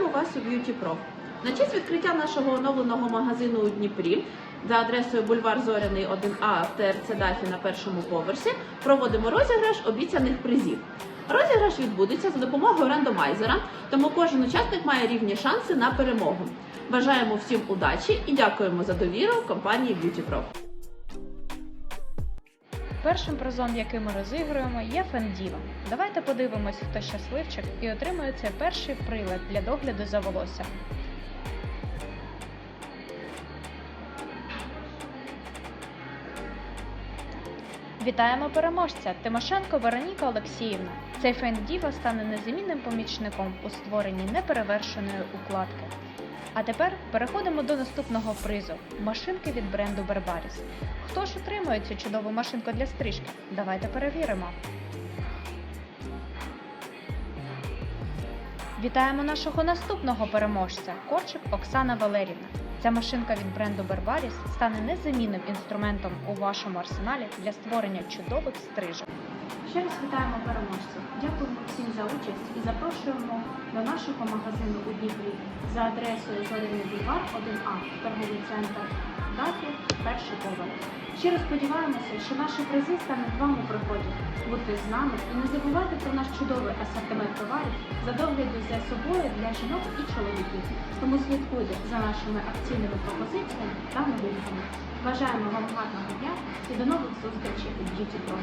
Вітаємо вас у Beauty Pro. На честь відкриття нашого оновленого магазину у Дніпрі за адресою бульвар Зоряний 1А в ТРЦ Дафі на першому поверсі проводимо розіграш обіцяних призів. Розіграш відбудеться за допомогою рандомайзера, тому кожен учасник має рівні шанси на перемогу. Бажаємо всім удачі і дякуємо за довіру компанії Beauty Pro. Першим призом, який ми розігруємо, є Фендіва. Давайте подивимось, хто щасливчик і отримує цей перший прилад для догляду за волоссям. Вітаємо переможця Тимошенко Вероніка Олексіївна. Цей Фендіва стане незамінним помічником у створенні неперевершеної укладки. А тепер переходимо до наступного призу машинки від бренду Barbaris. Хто ж отримує цю чудову машинку для стрижки? Давайте перевіримо. Вітаємо нашого наступного переможця Корчик Оксана Валерівна. Ця машинка від бренду Barbaris стане незамінним інструментом у вашому арсеналі для створення чудових стрижок. Ще раз вітаємо переможців. Дякуємо всім за участь і запрошуємо до нашого магазину у Дніпрі за адресою Зоряний бульвар 1А, торговий центр Дафі, перший поверх. Щиро сподіваємося, що наші призи стануть вам у пригоді. Будьте з нами і не забувайте про наш чудовий асортимент товарів за догляду за собою для жінок і чоловіків. Тому слідкуйте за нашими акційними пропозиціями та новинками. Бажаємо вам гарного дня і до нових зустрічей у Beauty Pro.